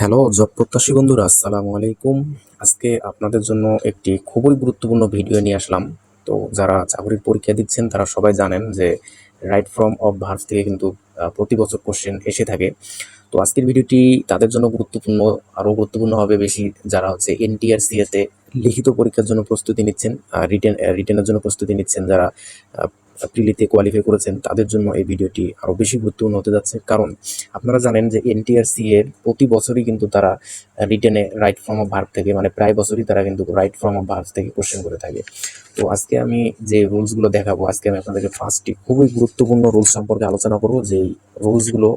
Hello job প্রত্যাশী বন্ধুরা, আসসালামু আলাইকুম। আজকে আপনাদের জন্য একটি খুবই গুরুত্বপূর্ণ ভিডিও নিয়ে আসলাম। তো যারা চাকরির পরীক্ষা দিচ্ছেন, তারা সবাই জানেন যে রাইট ফর্ম অফ ভার্স থেকে কিন্তু প্রতি বছর কোশ্চেন এসে থাকে। তো আজকের ভিডিওটি তাদের জন্য গুরুত্বপূর্ণ, আরও গুরুত্বপূর্ণ হবে বেশি যারা হচ্ছে এনটিআর সিএতে লিখিত পরীক্ষার জন্য প্রস্তুতি নিচ্ছেন রিটেন রিটেনের জন্য প্রস্তুতি নিচ্ছেন যারা প্রিলিতে কোয়ালিফাই করেছেন, তাদের জন্য এই ভিডিওটি আরও বেশি গুরুত্বপূর্ণ হতে যাচ্ছে। কারণ আপনারা জানেন যে এনটিআরসি এর প্রতি বছরই কিন্তু তারা রিটেনে রাইট ফর্ম অফ ভার্ভ থেকে মানে প্রায় বছরই তারা কিন্তু রাইট ফর্ম অফ ভার্ভ থেকে কোশ্চেন করে থাকে। তো আজকে আমি যে রুলসগুলো দেখাবো, আজকে আমি আপনাদেরকে ফার্স্টটি খুবই গুরুত্বপূর্ণ রুলস সম্পর্কে আলোচনা করব যে রুলসগুলো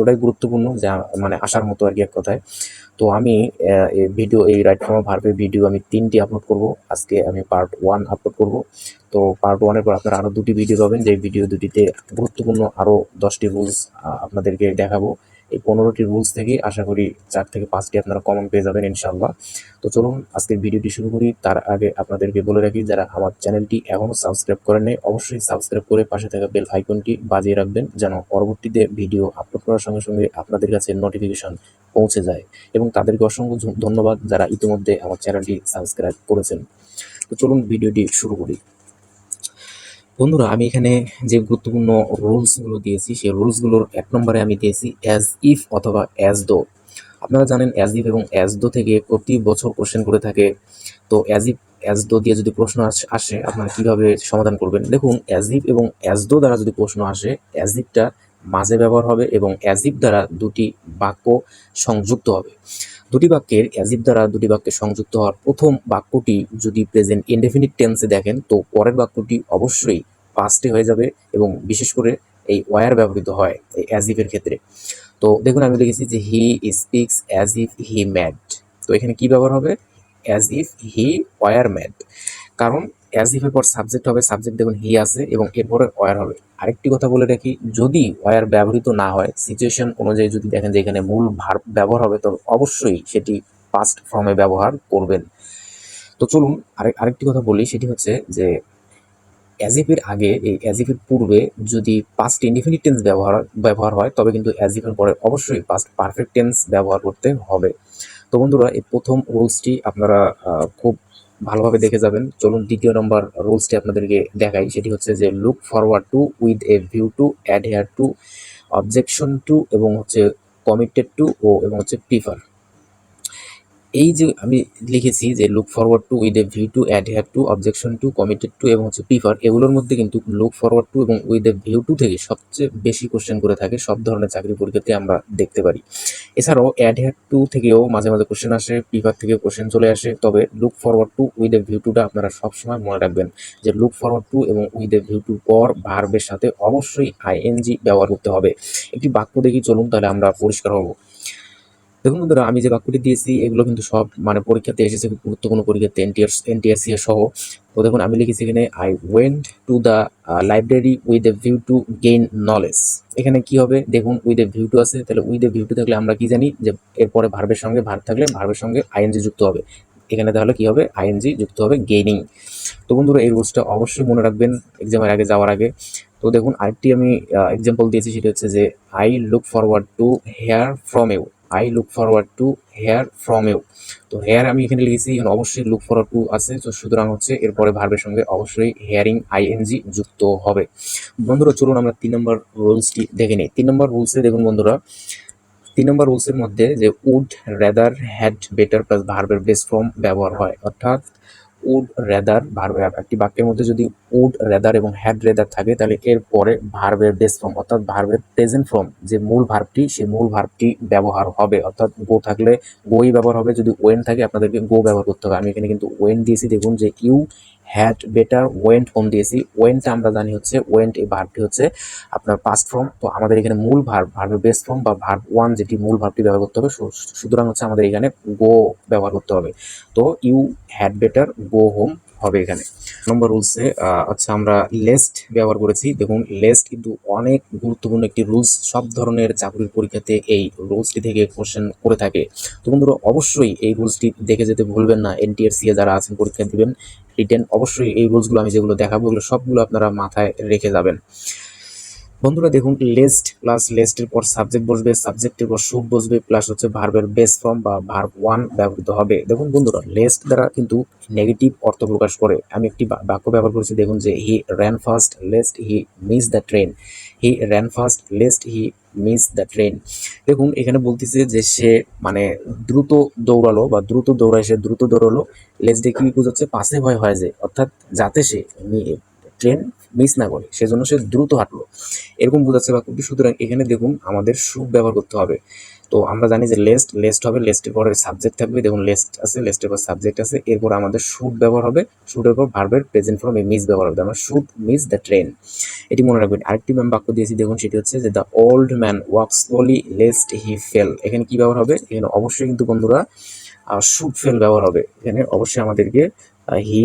এতটাই গুরুত্বপূর্ণ যা মানে আসার মতো আর কি এক কথায়। তো আমি এই ভিডিও এই রাইট ফর্ম ভার্বের ভিডিও আমি তিনটি আপলোড করব। আজকে আমি পার্ট ওয়ান আপলোড করব। তো পার্ট ওয়ানের পর আপনারা আরও দুটি ভিডিও পাবেন। যে ভিডিও দুটিতে গুরুত্বপূর্ণ আরও দশটি রুলস আপনাদেরকে দেখাবো। এই পনেরোটি রুলস থেকে আশা করি চার থেকে পাঁচটি আপনারা কমন পেয়ে যাবেন ইনশাল্লাহ তো চলুন আজকের ভিডিওটি শুরু করি। তার আগে আপনাদেরকে বলে রাখি, যারা আমার চ্যানেলটি এখনও সাবস্ক্রাইব করেন নাই, অবশ্যই সাবস্ক্রাইব করে পাশে থাকা বেল আইকনটি বাজিয়ে রাখবেন, যেন পরবর্তীতে ভিডিও আপলোড করার সঙ্গে সঙ্গে আপনাদের কাছে নোটিফিকেশন পৌঁছে যায়। এবং তাদেরকে অসংখ্য ধন্যবাদ যারা ইতিমধ্যে আমার চ্যানেলটি সাবস্ক্রাইব করেছেন। তো চলুন ভিডিওটি শুরু করি। বন্ধুরা, আমি এখানে যে গুরুত্বপূর্ণ রুলসগুলো দিয়েছি, সেই রুলসগুলোর এক নম্বরে আমি দিয়েছি অ্যাজ ইফ অথবা অ্যাজ দো আপনারা জানেন অ্যাজ ইফ এবং অ্যাজ দো থেকে প্রতি বছর কোশ্চেন করে থাকে। তো অ্যাজ ইফ অ্যাজ দো দিয়ে যদি প্রশ্ন আসে আপনারা কীভাবে সমাধান করবেন? দেখুন অ্যাজ ইফ এবং অ্যাজ দো দ্বারা যদি প্রশ্ন আসে অ্যাজ ইফটা মাঝে ব্যবহার হবে এবং অ্যাজ ইফ দ্বারা দুটি বাক্য সংযুক্ত হবে। দুটি বাক্যের অ্যাজিভ দ্বারা দুটি বাক্যে সংযুক্ত হওয়ার প্রথম বাক্যটি যদি প্রেজেন্ট ইনডেফিনিট টেন্সে দেখেন, তো পরের বাক্যটি অবশ্যই পাস্টে হয়ে যাবে এবং বিশেষ করে এই ওয়ার ব্যবহৃত হয় এই অ্যাজ ইফের ক্ষেত্রে। তো দেখুন আমি লিখেছি যে he speaks as if he mad তো এখানে কি ব্যবহার হবে? As if he were mad কারণ অ্যাজ ইফের পর সাবজেক্ট হবে সাবজেক্ট দেখুন হি আছে এবং এরপরে ওয়ার হবে। আরেকটি কথা বলে রাখি, যদি ওয়ার ব্যবহৃত না হয় সিচুয়েশন অনুযায়ী যদি দেখেন যে এখানে মূল ভার ব্যবহার হবে তবে অবশ্যই সেটি পাস্ট ফর্মে ব্যবহার করবেন। তো চলুন আরেক আরেকটি কথা বলি, সেটি হচ্ছে যে অ্যাজিফের আগে, এই অ্যাজিফের পূর্বে যদি পাস্ট ইনডিফিনিট টেন্স ব্যবহার ব্যবহার হয়, তবে কিন্তু অ্যাজিফের পরে অবশ্যই পাস্ট পারফেক্ট টেন্স ব্যবহার করতে হবে। তো বন্ধুরা, এই প্রথম রুলসটি আপনারা খুব ভালোভাবে দেখে যাবেন। চলুন দ্বিতীয় নম্বর রুলসটি আপনাদেরকে দেখাই। সেটি হচ্ছে যে look forward to with a view to adhere to objection to এবং হচ্ছে কমিটেড টু ও এবং হচ্ছে প্রিফার এই যে আমি লিখেছি যে look forward to with a view to adhere to objection to committed to এবং হচ্ছে প্রিফার এগুলোর মধ্যে কিন্তু লুক ফরওয়ার্ড টু এবং উইথ এ ভিউ টু থেকে সবচেয়ে বেশি কোশ্চেন করে থাকে, সব ধরনের চাকরি পরীক্ষাতে আমরা দেখতে পারি। এছাড়াও অ্যাডহেয়ার টু থেকেও মাঝে মাঝে কোশ্চেন আসে প্রিফার থেকে কোশ্চেন চলে আসে, তবে look forward to with a view টুটা আপনারা সবসময় মনে রাখবেন যে লুক ফরওয়ার্ড টু এবং উইথ এ ভিউ টু পর ভার্বের সাথে অবশ্যই আইএনজি ব্যবহার করতে হবে। একটি বাক্য দেখি চলুন, তাহলে আমরা পরিষ্কার হব। দেখুন বন্ধুরা, আমি যে বাক্যটি দিয়েছি, এগুলো কিন্তু সব মানে পরীক্ষাতে এসেছে গুরুত্বপূর্ণ পরীক্ষাতে এনটিআর এনটিআরসি সহ। তো দেখুন, আমি লিখেছি এখানে I went to the library with a view to gain knowledge এখানে কি হবে? দেখুন উইথ এ ভিউ টু আছে। তাহলে উইথ এ ভিউ টু থাকলে আমরা কি জানি? যে এরপরে ভার্বের সঙ্গে ভার্ব থাকলে ভার্বের সঙ্গে আইএনজি যুক্ত হবে। এখানে তাহলে কি হবে? আইএনজি যুক্ত হবে গেইনিং তো বন্ধুরা, এই রুলসটা অবশ্যই মনে রাখবেন এক্সামের আগে, যাওয়ার আগে। তো দেখুন, আরেকটি আমি এক্সাম্পল দিয়েছি, সেটা হচ্ছে যে I look forward to hear from you I look forward to hear from you তো হেয়ার আমি এখানে লিখেছি অবশ্যই লুক ফরওয়ার্ড টু আছে। তো সুতরাং হচ্ছে এরপরে ভার্বের সঙ্গে অবশ্যই হেয়ারিং আইএনজি যুক্ত হবে। বন্ধুরা, চলুন আমরা তিন নম্বর রুলসটি দেখে নিই। তিন নম্বর রুলসে দেখুন বন্ধুরা, তিন নম্বর রুলসের মধ্যে যে would rather had better plus ভার্বের বেস ফর্ম ব্যবহার হয়। অর্থাৎ উড রেদার ভার্ব একটি বাক্যের মধ্যে যদি উড রেদার এবং হ্যাড রেদার থাকে, তাহলে এর পরে ভার্বের বেস ফর্ম অর্থাৎ ভার্বের প্রেজেন্ট ফর্ম যে মূল ভার্বটি সেই মূল ভার্বটি ব্যবহার হবে। অর্থাৎ গো থাকলে গোই ব্যবহার হবে, যদি ওয়েন থাকে, আপনাদেরকে গো ব্যবহার করতে হবে। আমি এখানে কিন্তু ওয়েন দিয়েছি, দেখুন যে you had better went home দিয়েছি। ওয়েন্ট আমরা জানি হচ্ছে ওয়েন্ট এই ভার্বটি হচ্ছে আপনার পাস্ট ফর্ম তো আমাদের এখানে মূল ভার্ব ভার্বের বেস ফর্ম বা ভার্ব ওয়ান যেটি মূল ভার্বটি ব্যবহার করতে হবে সুতরাং হচ্ছে আমাদের এখানে গো ব্যবহার করতে হবে। তো you had better go home হবে এখানে। নম্বর রুলসে আচ্ছা আমরা লেস্ট ব্যবহার করেছি। দেখুন লেস্ট কিন্তু অনেক গুরুত্বপূর্ণ একটি রুলস সব ধরনের চাকরির পরীক্ষাতে এই রুলসটি থেকে কোশ্চেন করে থাকে। তো বন্ধুরা, অবশ্যই এই রুলসটি দেখে যেতে ভুলবেন না। এনটিআরসিএ যারা আছেন, পরীক্ষা দিবেন রিটেন অবশ্যই এই রুলসগুলো আমি যেগুলো দেখাবো, এগুলো সবগুলো আপনারা মাথায় রেখে যাবেন। বন্ধুরা দেখুন লেস্ট প্লাস লেস্টের পর সাবজেক্ট বসবে সাবজেক্টের পর শুড বসবে প্লাস হচ্ছে ভার্বের বেস ফর্ম বা ভার্ব ওয়ান ব্যবহৃত হবে। দেখুন বন্ধুরা লেস্ট দ্বারা কিন্তু নেগেটিভ অর্থ প্রকাশ করে। আমি একটি বাক্য ব্যবহার করেছি, দেখুন যে he ran fast lest he miss the train he ran fast lest he miss the train দেখুন, এখানে বলতেছে যে সে মানে দ্রুত দৌড়ালো বা দ্রুত দৌড়ায়, সে দ্রুত দৌড়ালো। লেস্ট দিয়ে কি বোঝাচ্ছে? পাশে ভয় হয় যে, অর্থাৎ যাতে সে ট্রেন মিস না করে, সেজন্য সে দ্রুত হাঁটলো। এরকম বোঝাচ্ছে বাক্যটি। সুতরাং এখানে দেখুন আমাদের সুখ ব্যবহার করতে হবে। তো আমরা জানি যে লেস্ট লেস্ট হবে লেস্টের পরে সাবজেক্ট থাকবে। দেখুন লেস্ট আছে লেস্টের পর সাবজেক্ট আছে। এরপর আমাদের শুট ব্যবহার হবে। শুটের পর ভার্বের প্রেজেন্ট ফর্ম মিস ব্যবহার হবে। আমরা শুট মিস দ্য ট্রেন এটি মনে রাখবেন। আরেকটি ম্যাম বাক্য দিয়েছি, দেখুন, সেটি হচ্ছে যে the old man walk slowly lest he fell এখানে কি ব্যবহার হবে? এখানে অবশ্যই কিন্তু বন্ধুরা শুট ফেল ব্যবহার হবে। এখানে অবশ্যই আমাদেরকে হি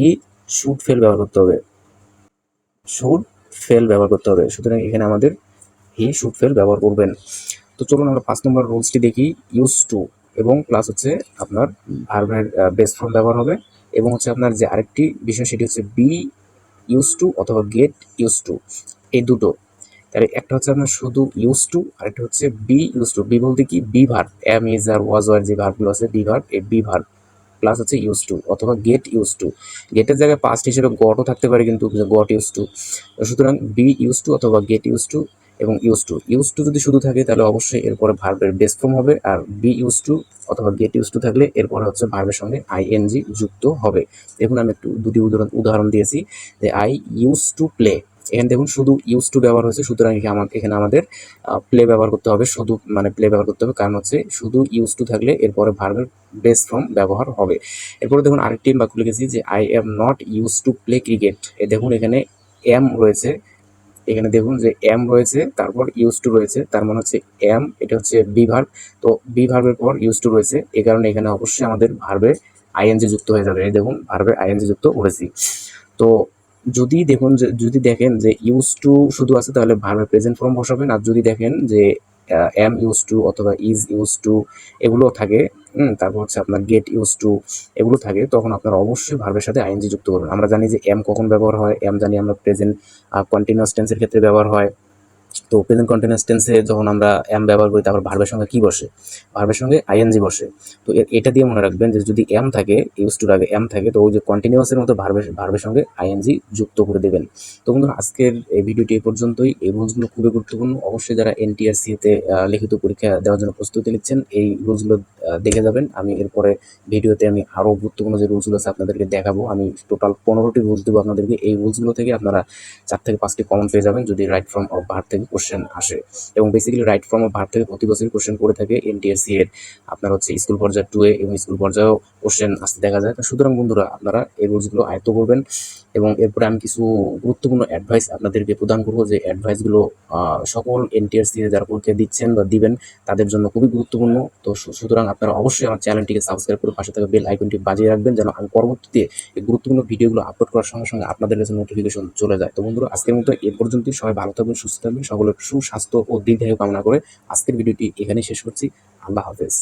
শুট ফেল ব্যবহার করতে হবে। শুড ফেল ব্যবহার করতে হবে। সুতরাং এখানে আমাদের হি শুড ফেল ব্যবহার করবেন। তো চলুন আমরা পাঁচ নম্বর রুলসটি দেখি ইউজ টু এবং প্লাস হচ্ছে আপনার ভার্বের বেস ফর্ম ব্যবহার হবে এবং হচ্ছে আপনার যে আরেকটি বিষয় সেটি হচ্ছে বি ইউজ টু অথবা গেট ইউজ টু এই দুটো। তাহলে একটা হচ্ছে আপনার শুধু ইউজ টু আরেকটা হচ্ছে বি ইউজ টু বি বলতে কি? Be verb am is are was were যে ভার্বগুলো আছে বি ভার্ব এই বি ভার্ব প্লাস হচ্ছে ইউজ টু অথবা গেট ইউজ টু গেটের জায়গায় পাস্ট হিসেবে গটও থাকতে পারে কিন্তু গট ইউজ টু সুতরাং বি ইউজ টু অথবা গেট ইউজ টু এবং ইউজ টু ইউজ টু যদি শুধু থাকে তাহলে অবশ্যই এরপরে ভার্বের বেস ফর্ম হবে আর বি ইউজ টু অথবা গেট ইউজ টু থাকলে এরপরে হচ্ছে ভার্বের সঙ্গে আইএনজি যুক্ত হবে। দেখুন আমি একটু দুটি উদাহরণ উদাহরণ দিয়েছি যে আই ইউজ টু প্লে এখানে দেখুন শুধু ইউজ টু ব্যবহার হয়েছে, সুতরাং এখানে এখানে আমাদের প্লে ব্যবহার করতে হবে, শুধু মানে প্লে ব্যবহার করতে হবে, কারণ হচ্ছে শুধু ইউজ টু থাকলে এরপরে ভার্বের বেস ফর্ম ব্যবহার হবে। এরপরে দেখুন আরেকটি বাক্য লিখেছি যে I am not use to play cricket এ দেখুন এখানে এম রয়েছে, এখানে দেখুন যে এম রয়েছে, তারপর ইউজ টু রয়েছে, তার মানে হচ্ছে এম এটা হচ্ছে বি ভার্ব তো বি ভার্বের পর ইউজ টু রয়েছে এই কারণে এখানে অবশ্যই আমাদের ভার্বে আইএনজি যুক্ত হয়ে যাবে। এই দেখুন ভার্বে আইএনজি যুক্ত করেছি তো যদি দেখুন যে, যদি দেখেন যে ইউজ টু শুধু আছে, তাহলে ভার্বের প্রেজেন্ট ফর্ম বসাবেন। আর যদি দেখেন যে এম ইউজ টু অথবা ইজ ইউজ টু এগুলো থাকে তারপর হচ্ছে আপনার গেট ইউজ টু এগুলো থাকে, তখন আপনারা অবশ্যই ভার্বের সাথে আইএনজি যুক্ত করবেন। আমরা জানি যে এম কখন ব্যবহার হয় এম জানি আমরা প্রেজেন্ট কন্টিনিউয়াস টেন্সের ক্ষেত্রে ব্যবহার হয়। তো প্রেজেন্ট কন্টিনিউয়াস টেন্সে যখন আমরা এম ব্যবহার করি, তারপর ভার্বের সঙ্গে কী বসে? ভার্বের সঙ্গে আইএনজি বসে। তো এটা দিয়ে মনে রাখবেন যে যদি এম থাকে ইউজ টুর আগে এম থাকে, তো ওই যে কন্টিনিউয়াসের মতো ভার্বের ভার্বের সঙ্গে আইএনজি যুক্ত করে দেবেন। তো বন্ধুরা, আজকের এই ভিডিওটি এ পর্যন্তই। এই রুলসগুলো খুবই গুরুত্বপূর্ণ। অবশ্যই যারা এনটিআরসিতে লিখিত পরীক্ষা দেওয়ার জন্য প্রস্তুতি নিচ্ছেন, এই রুলসগুলো দেখে যাবেন। আমি এরপরে ভিডিওতে আমি আরও গুরুত্বপূর্ণ যে রুলসগুলো আছে আপনাদেরকে দেখাবো। আমি টোটাল পনেরোটি রুলস দেবো আপনাদেরকে। এই রুলসগুলো থেকে আপনারা চার থেকে পাঁচটি কমন পেয়ে যাবেন যদি রাইট ফর্ম অফ ভার্ব থেকে কোশ্চেন আসে। এবং basically right form of verb থেকে প্রতি বছরই কোশ্চেন করে থাকে এনটিএসসি এর আপনার হচ্ছে স্কুল পর্যায়ে টু এ এবং স্কুল পর্যায়েও কোশ্চেন আসতে দেখা যায়। তো সুতরাং বন্ধুরা, আপনারা এই রুলসগুলো আয়ত্ত করবেন। এবং এরপরে আমি কিছু গুরুত্বপূর্ণ অ্যাডভাইস আপনাদেরকে প্রদান করব যে অ্যাডভাইসগুলো সকল এনটিএসসি যারা পরীক্ষা দিচ্ছেন বা দিবেন, তাদের জন্য খুবই গুরুত্বপূর্ণ। তো সুতরাং আপনারা অবশ্যই আমার চ্যানেলটিকে সাবস্ক্রাইব করে পাশে থাকা বেল আইকনটি বাজিয়ে রাখবেন যেন আমি পরবর্তীতে এই গুরুত্বপূর্ণ ভিডিওগুলো আপলোড করার সঙ্গে সঙ্গে আপনাদের কাছে নোটিফিকেশন চলে যায়। তো বন্ধুরা, আজকের মতো এ পর্যন্তই। সবাই ভালো থাকবেন, সুস্থ থাকবেন। সকলের সুস্বাস্থ্য ও দীর্ঘায়ু কামনা করে আজকের ভিডিওটি এখানেই শেষ করছি। আল্লাহ হাফেজ।